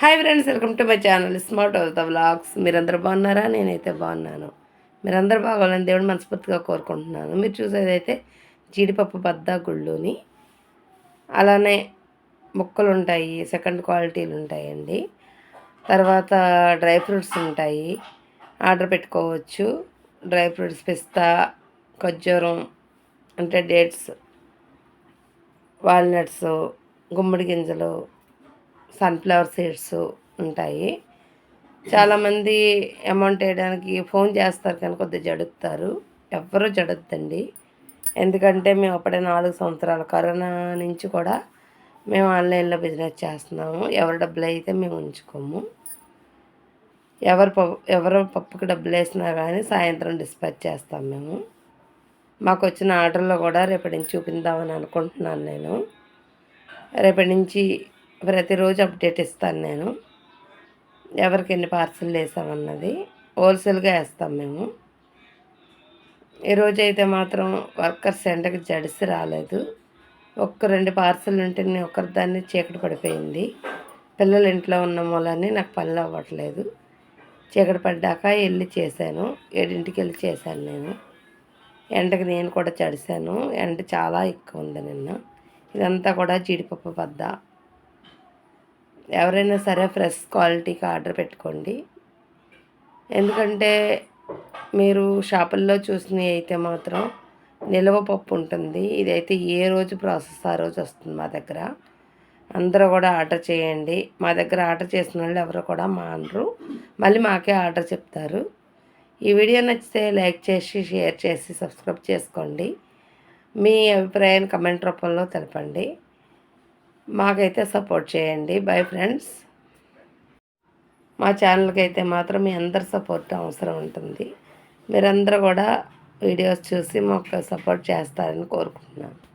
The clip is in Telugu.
Hi friends welcome to my channel smart of the vlogs మీరందరూ బాగున్నారా? నేనైతే బాగున్నాను. మీరందరూ బాగోవాలని దేవుడు మనస్ఫూర్తిగా కోరుకుంటున్నాను. మీరు చూసేదైతే జీడిపప్పు బద్ద గుళ్ళుని. అలానే ముక్కలు ఉంటాయి సెకండ్ క్వాలిటీలు ఉంటాయండి తర్వాత డ్రై ఫ్రూట్స్ ఉంటాయి. ఆర్డర్ పెట్టుకోవచ్చు. డ్రై ఫ్రూట్స్ పిస్తా ఖర్జూరం అంటే డేట్స్ వాల్నట్స్ గుమ్మడి గింజలు సన్ఫ్లవర్ సీడ్స్ ఉంటాయి. చాలామంది అమౌంట్ వేయడానికి ఫోన్ చేస్తారు కానీ కొద్దిగా జడుపుతారు ఎవ్వరూ జడొద్దండి ఎందుకంటే మేము అప్పుడే నాలుగు సంవత్సరాలు కరోనా నుంచి కూడా మేము ఆన్లైన్లో బిజినెస్ చేస్తున్నాము. ఎవరి డబ్బులు అయితే మేము ఉంచుకోము. ఎవరు పప్పు ఎవరు పప్పుకి డబ్బులు వేసినా కానీ సాయంత్రం డిస్పాచ్ చేస్తాం మేము. మాకు వచ్చిన ఆర్డర్లో కూడా రేపటి నుంచి చూపిందామని అనుకుంటున్నాను నేను. రేపటి నుంచి ప్రతిరోజు అప్డేట్ ఇస్తాను నేను. ఎవరికి ఎన్ని పార్సల్ వేసామన్నది హోల్సేల్గా వేస్తాం మేము. ఈరోజు అయితే మాత్రం వర్కర్స్ ఎండకి జడిసి రాలేదు. ఒక్క రెండు పార్సల్ ఉంటే నేను ఒకరి దాన్ని చీకటి పడిపోయింది. పిల్లలు ఇంట్లో ఉన్న మూలని నాకు పనులు అవ్వట్లేదు. చీకటి పడ్డాక వెళ్ళి చేశాను. ఏడింటికి వెళ్ళి చేశాను నేను. ఎండకి నేను కూడా చడిశాను ఎండ చాలా ఎక్కువ ఉంది నిన్న. ఇదంతా కూడా జీడిపప్పు బద్ద ఎవరైనా సరే ఫ్రెష్ క్వాలిటీకి ఆర్డర్ పెట్టుకోండి. ఎందుకంటే మీరు షాపుల్లో చూసినవి అయితే మాత్రం నిల్వ పప్పు ఉంటుంది. ఇదైతే ఏ రోజు ప్రాసెస్ ఆ రోజు వస్తుంది మా దగ్గర. అందరూ కూడా ఆర్డర్ చేయండి. మా దగ్గర ఆర్డర్ చేసిన వాళ్ళు ఎవరు కూడా మా అనరు మళ్ళీ మాకే ఆర్డర్ చెప్తారు. ఈ వీడియో నచ్చితే లైక్ చేసి షేర్ చేసి సబ్స్క్రైబ్ చేసుకోండి. మీ అభిప్రాయాన్ని కమెంట్ రూపంలో తెలపండి. మాకైతే సపోర్ట్ చేయండి. బై ఫ్రెండ్స్ మా ఛానల్కి అయితే మాత్రం మీ అందరి సపోర్ట్ అవసరం ఉంటుంది. మీరందరూ కూడా వీడియోస్ చూసి మాకు సపోర్ట్ చేస్తారని కోరుకుంటున్నాను.